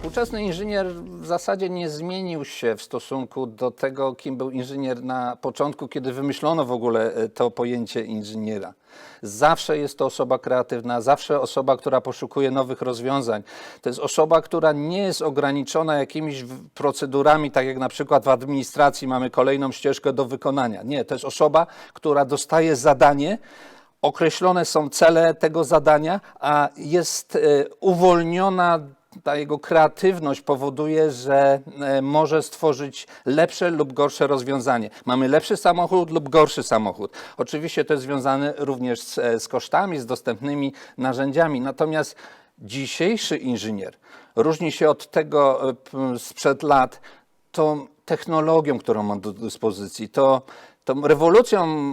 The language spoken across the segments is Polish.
Współczesny inżynier w zasadzie nie zmienił się w stosunku do tego, kim był inżynier na początku, kiedy wymyślono w ogóle e, to pojęcie inżyniera. Zawsze jest to osoba kreatywna, zawsze osoba, która poszukuje nowych rozwiązań. To jest osoba, która nie jest ograniczona jakimiś procedurami, tak jak na przykład w administracji mamy kolejną ścieżkę do wykonania. Nie, to jest osoba, która dostaje zadanie, określone są cele tego zadania, a jest e, uwolniona. Ta jego kreatywność powoduje, że e, może stworzyć lepsze lub gorsze rozwiązanie. Mamy lepszy samochód lub gorszy samochód. Oczywiście to jest związane również z, e, z kosztami, z dostępnymi narzędziami. Natomiast dzisiejszy inżynier różni się od tego e, sprzed lat tą technologią, którą ma do dyspozycji, to tą rewolucją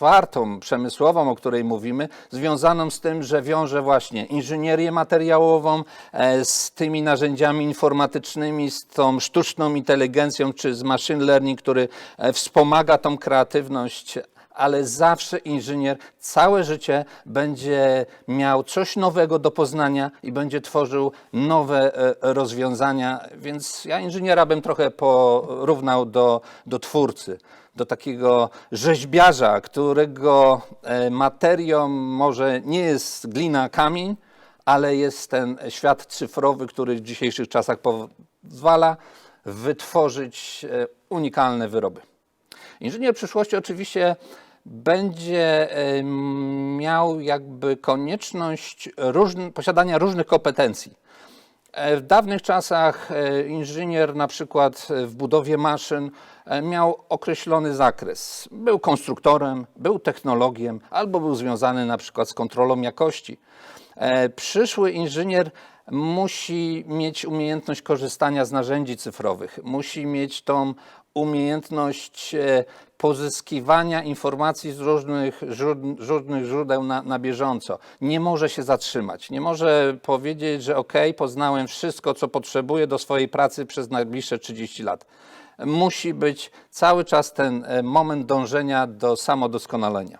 czwartą przemysłową, o której mówimy, związaną z tym, że wiąże właśnie inżynierię materiałową e, z tymi narzędziami informatycznymi, z tą sztuczną inteligencją czy z machine learning, który e, wspomaga tą kreatywność ale zawsze inżynier całe życie będzie miał coś nowego do poznania i będzie tworzył nowe e, rozwiązania. Więc ja inżyniera bym trochę porównał do, do twórcy, do takiego rzeźbiarza, którego e, materią może nie jest glina, kamień, ale jest ten świat cyfrowy, który w dzisiejszych czasach pozwala wytworzyć e, unikalne wyroby. Inżynier przyszłości oczywiście będzie em, miał jakby konieczność posiadania różnych kompetencji. E, W dawnych czasach e, inżynier na przykład e, w budowie maszyn e, miał określony zakres. Był konstruktorem, był technologiem albo był związany na przykład z kontrolą jakości. E, Przyszły inżynier musi mieć umiejętność korzystania z narzędzi cyfrowych, musi mieć tą umiejętność e, pozyskiwania informacji z różnych, różnych źródeł na, na bieżąco. Nie może się zatrzymać. Nie może powiedzieć, że ok, poznałem wszystko, co potrzebuję do swojej pracy przez najbliższe 30 lat. Musi być cały czas ten e, moment dążenia do samodoskonalenia.